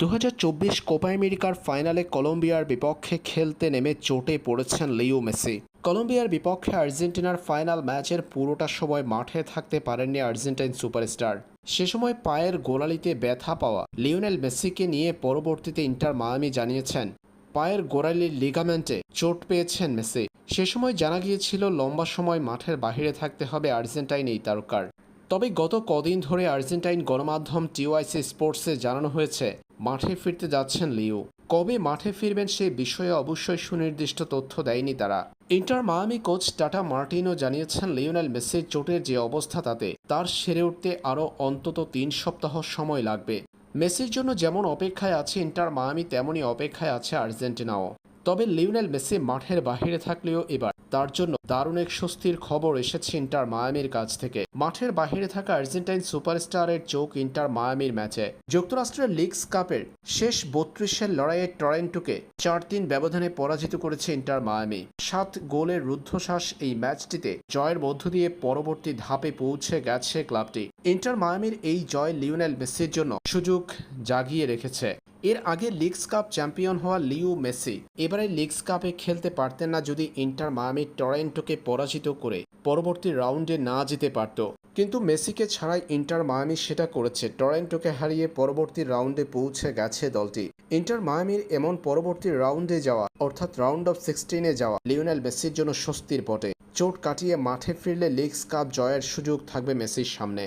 দু কোপা আমেরিকার ফাইনালে কলম্বিয়ার বিপক্ষে খেলতে নেমে চোটে পড়েছেন লিও মেসি। কলম্বিয়ার বিপক্ষে আর্জেন্টিনার ফাইনাল ম্যাচের পুরোটা সময় মাঠে থাকতে পারেননি আর্জেন্টাইন সুপারস্টার। সে সময় পায়ের গোড়ালিতে ব্যথা পাওয়া লিওনেল মেসিকে নিয়ে পরবর্তীতে ইন্টার মায়ামি জানিয়েছেন, পায়ের গোড়ালির লিগামেন্টে চোট পেয়েছেন মেসি। সে সময় জানা গিয়েছিল, লম্বা সময় মাঠের বাইরে থাকতে হবে আর্জেন্টাইন এই তারকার। তবে গত কদিন ধরে আর্জেন্টাইন গণমাধ্যম টিওআইসি স্পোর্টসে জানানো হয়েছে, মাঠে ফিরতে যাচ্ছেন লিও। কবে মাঠে ফিরবেন সে বিষয়ে অবশ্যই সুনির্দিষ্ট তথ্য দেয়নি তারা। Inter Miami coach Tata Martino জানিয়েছেন, লিওনেল মেসির চোটের যে অবস্থা তাতে, তার সেরে উঠতে আরও অন্তত তিন সপ্তাহ সময় লাগবে। মেসির জন্য যেমন অপেক্ষায় আছে ইন্টার মায়ামি তেমনই অপেক্ষায় আছে আর্জেন্টিনাও। তবে লিওনেল মেসি মাঠের বাইরে থাকলেও এবার তার জন্য দারুণ এক স্বস্তির খবর এসেছে ইন্টার মায়ামির কাছ থেকে। মাঠের বাইরে থাকা আর্জেন্টাইন সুপারস্টারের চোখ ইন্টার মায়ামির ম্যাচে। যুক্তরাষ্ট্রের লিগস কাপের শেষ বত্রিশের লড়াইয়ে টরেন্টোকে চার তিন ব্যবধানে পরাজিত করেছে ইন্টার মায়ামি। সাত গোলের রুদ্ধশ্বাস এই ম্যাচটিতে জয়ের মধ্য দিয়ে পরবর্তী ধাপে পৌঁছে গেছে ক্লাবটি। ইন্টার মায়ামির এই জয় লিওনেল মেসির জন্য সুযোগ জাগিয়ে রেখেছে। এর আগে লিগস কাপ চ্যাম্পিয়ন হওয়া লিও মেসি। এবারে লিগস কাপে খেলতে পারতেন না যদি ইন্টার মায়ামি টরেন্টোকে পরাজিত করে পরবর্তী রাউন্ডে না যেতে পারত। কিন্তু মেসিকে ছাড়াই ইন্টার মায়ামি সেটা করেছে। টরেন্টোকে হারিয়ে পরবর্তী রাউন্ডে পৌঁছে গেছে দলটি। ইন্টার মায়ামির এমন পরবর্তী রাউন্ডে যাওয়া, অর্থাৎ রাউন্ড অফ সিক্সটিনে যাওয়া লিওনেল মেসির জন্য স্বস্তির বটে চোট কাটিয়ে মাঠে ফিরলে লিগস কাপ জয়ের সুযোগ থাকবে মেসির সামনে।